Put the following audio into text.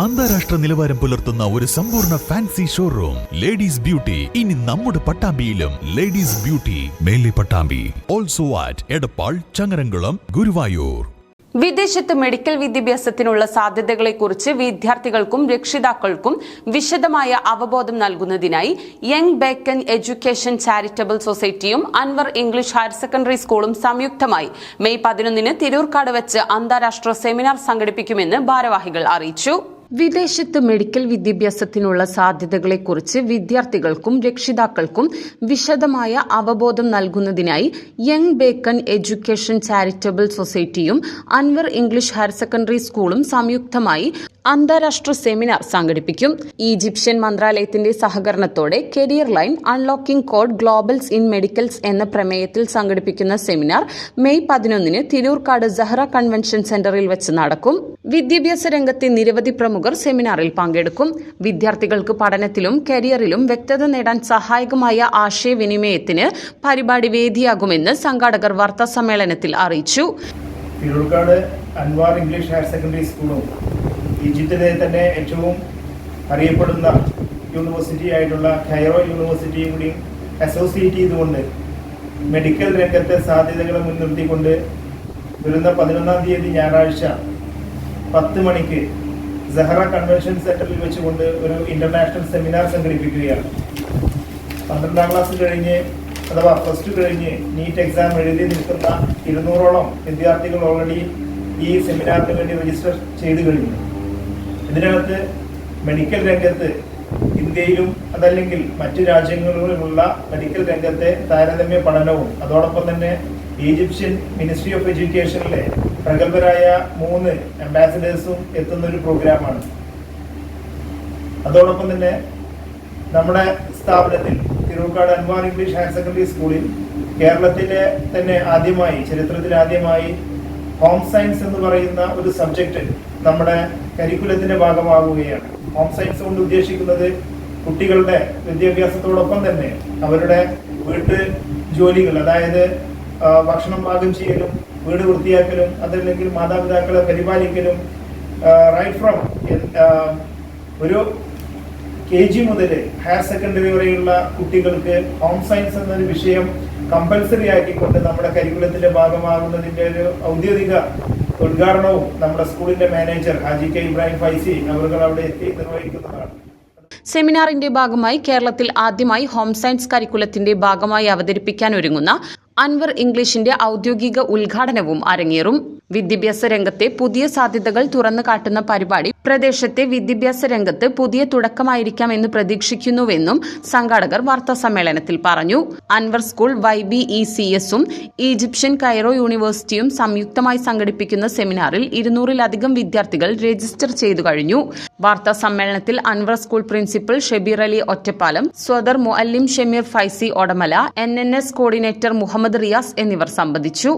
അന്താരാഷ്ട്ര നിലവാരം പുലർത്തുന്ന ഒരു സമ്പൂർണ ഫാൻസി ഷോറൂം ലേഡീസ് ബ്യൂട്ടി ഇനി നമ്മുടെ പട്ടാമ്പിയിലും ladies beauty Mele Pattambi. Also at Edappal Changaramkulam Guruvayur. വിദേശത്ത് മെഡിക്കൽ വിദ്യാഭ്യാസത്തിനുള്ള സാധ്യതകളെക്കുറിച്ച് വിദ്യാർത്ഥികൾക്കും രക്ഷിതാക്കൾക്കും വിശദമായ അവബോധം നൽകുന്നതിനായി യങ് ബേക്കൻ എഡ്യൂക്കേഷൻ ചാരിറ്റബിൾ സൊസൈറ്റിയും അൻവർ ഇംഗ്ലീഷ് ഹയർ സെക്കൻഡറി സ്കൂളും സംയുക്തമായി മെയ് പതിനൊന്നിന് തിരൂർക്കാട് വെച്ച് അന്താരാഷ്ട്ര സെമിനാർ സംഘടിപ്പിക്കുമെന്ന് ഭാരവാഹികൾ അറിയിച്ചു. വിദേശത്ത് മെഡിക്കൽ വിദ്യാഭ്യാസത്തിനുള്ള സാധ്യതകളെക്കുറിച്ച് വിദ്യാർത്ഥികൾക്കും രക്ഷിതാക്കൾക്കും വിശദമായ അവബോധം നൽകുന്നതിനായി യങ് ബേക്കൺ എഡ്യൂക്കേഷൻ ചാരിറ്റബിൾ സൊസൈറ്റിയും അൻവർ ഇംഗ്ലീഷ് ഹയർ സെക്കൻഡറി സ്കൂളും സംയുക്തമായി അന്താരാഷ്ട്ര സെമിനാർ സംഘടിപ്പിക്കും. ഈജിപ്ഷ്യൻ മന്ത്രാലയത്തിന്റെ സഹകരണത്തോടെ career line unlocking code globals in medicals എന്ന പ്രമേയത്തിൽ സംഘടിപ്പിക്കുന്ന സെമിനാർ മെയ് പതിനൊന്നിന് തിരൂർക്കാട് സഹറ കൺവെൻഷൻ സെന്ററിൽ വെച്ച് നടക്കും. വിദ്യാഭ്യാസ രംഗത്തെ നിരവധി പ്രമുഖർ സെമിനാറിൽ പങ്കെടുക്കും. വിദ്യാർത്ഥികൾക്ക് പഠനത്തിലും കരിയറിലും വ്യക്തത നേടാൻ സഹായകമായ ആശയവിനിമയത്തിന് പരിപാടി വേദിയാകുമെന്ന് സംഘാടകർ വാർത്താ സമ്മേളനത്തിൽ അറിയിച്ചു. Thirurkad Anwar English higher secondary സ്കൂളും ഈജിപ്തിലെ തന്നെ ഏറ്റവും അറിയപ്പെടുന്ന യൂണിവേഴ്സിറ്റി ആയിട്ടുള്ള ഖൈറോ യൂണിവേഴ്സിറ്റിയും കൂടി അസോസിയേറ്റ് ചെയ്തുകൊണ്ട് മെഡിക്കൽ രംഗത്തെ സാധ്യതകളെ മുൻനിർത്തിക്കൊണ്ട് വരുന്ന പതിനൊന്നാം തീയതി ഞായറാഴ്ച പത്ത് മണിക്ക് സഹറ കൺവെൻഷൻ സെന്ററിൽ വെച്ചുകൊണ്ട് ഒരു ഇന്റർനാഷണൽ സെമിനാർ സംഘടിപ്പിക്കുകയാണ്. പന്ത്രണ്ടാം ക്ലാസ് കഴിഞ്ഞ് അഥവാ പ്ലസ് ടു കഴിഞ്ഞ് നീറ്റ് എക്സാം എഴുതി നിൽക്കുന്ന ഇരുന്നൂറോളം വിദ്യാർത്ഥികൾ ഓൾറെഡി ഈ സെമിനാറിന് വേണ്ടി രജിസ്റ്റർ ചെയ്തു കഴിഞ്ഞു. ഇതിനകത്ത് മെഡിക്കൽ രംഗത്ത് ഇന്ത്യയിലും അതല്ലെങ്കിൽ മറ്റു രാജ്യങ്ങളിലുമുള്ള മെഡിക്കൽ രംഗത്തെ താരതമ്യ പഠനവും അതോടൊപ്പം തന്നെ ഈജിപ്ഷ്യൻ മിനിസ്ട്രി ഓഫ് എഡ്യൂക്കേഷനിലെ പ്രഗത്ഭരായ മൂന്ന് അംബാസിഡേഴ്സും എത്തുന്ന ഒരു പ്രോഗ്രാമാണ് അതോടൊപ്പം തന്നെ നമ്മുടെ സ്ഥാപനത്തിൽ Thirurkad Anwar English higher secondary സ്കൂളിൽ കേരളത്തിലെ തന്നെ ആദ്യമായി ചരിത്രത്തിൽ ആദ്യമായി ഹോം സയൻസ് എന്ന് പറയുന്ന ഒരു സബ്ജക്റ്റ് നമ്മുടെ കരിക്കുലത്തിന്റെ ഭാഗമാകുകയാണ് ഹോം സയൻസ് കൊണ്ട് ഉദ്ദേശിക്കുന്നത് കുട്ടികളുടെ വിദ്യാഭ്യാസത്തോടൊപ്പം തന്നെ അവരുടെ വീട്ട് ജോലികൾ അതായത് ഭക്ഷണം പാകം ചെയ്യലും വീട് വൃത്തിയാക്കലും അതല്ലെങ്കിൽ മാതാപിതാക്കളെ പരിപാലിക്കലും റൈറ്റ് ഫ്രം ഒരു കെ ജി മുതൽ ഹയർ സെക്കൻഡറി വരെയുള്ള കുട്ടികൾക്ക് ഹോം സയൻസ് എന്നൊരു വിഷയം കമ്പൽസറി ആക്കിക്കൊണ്ട് നമ്മുടെ കരിക്കുലത്തിന്റെ ഭാഗമാകുന്നതിന്റെ ഒരു ഔദ്യോഗിക ഉദ്ഘാടനവും നമ്മുടെ സ്കൂളിന്റെ മാനേജർ ഹാജി കെ ഇബ്രാഹിം ഫൈസി അവർ അവിടെ എത്തി നിർവഹിക്കുന്നതാണ്. സെമിനാറിന്റെ ഭാഗമായി കേരളത്തിൽ ആദ്യമായി ഹോം സയൻസ് കരിക്കുലത്തിന്റെ ഭാഗമായി അവതരിപ്പിക്കാൻ ഒരുങ്ങുന്ന അൻവർ ഇംഗ്ലീഷിന്റെ ഔദ്യോഗിക ഉദ്ഘാടനവും അരങ്ങേറും വിദ്യാഭ്യാസ രംഗത്തെ പുതിയ സാധ്യതകൾ തുറന്നു കാട്ടുന്ന പരിപാടി പ്രദേശത്തെ വിദ്യാഭ്യാസ രംഗത്ത് പുതിയ തുടക്കമായിരിക്കാം എന്ന് പ്രതീക്ഷിക്കുന്നുവെന്നും സംഘാടകർ വാർത്താ സമ്മേളനത്തിൽ പറഞ്ഞു. Anwar school Y B E C എസും ഈജിപ്ഷ്യൻ കൈറോ യൂണിവേഴ്സിറ്റിയും സംയുക്തമായി സംഘടിപ്പിക്കുന്ന സെമിനാറിൽ ഇരുന്നൂറിലധികം വിദ്യാർത്ഥികൾ രജിസ്റ്റർ ചെയ്തു കഴിഞ്ഞു. വാർത്താ സമ്മേളനത്തിൽ അൻവർ സ്കൂൾ പ്രിൻസിപ്പൽ ഷെബീർ അലി ഒറ്റപ്പാലം സ്വദർ മുഅല്ലിം Shameer Faizy Odamala N N S coordinator Muhammad Riyas എന്നിവർ സംബന്ധിച്ചു.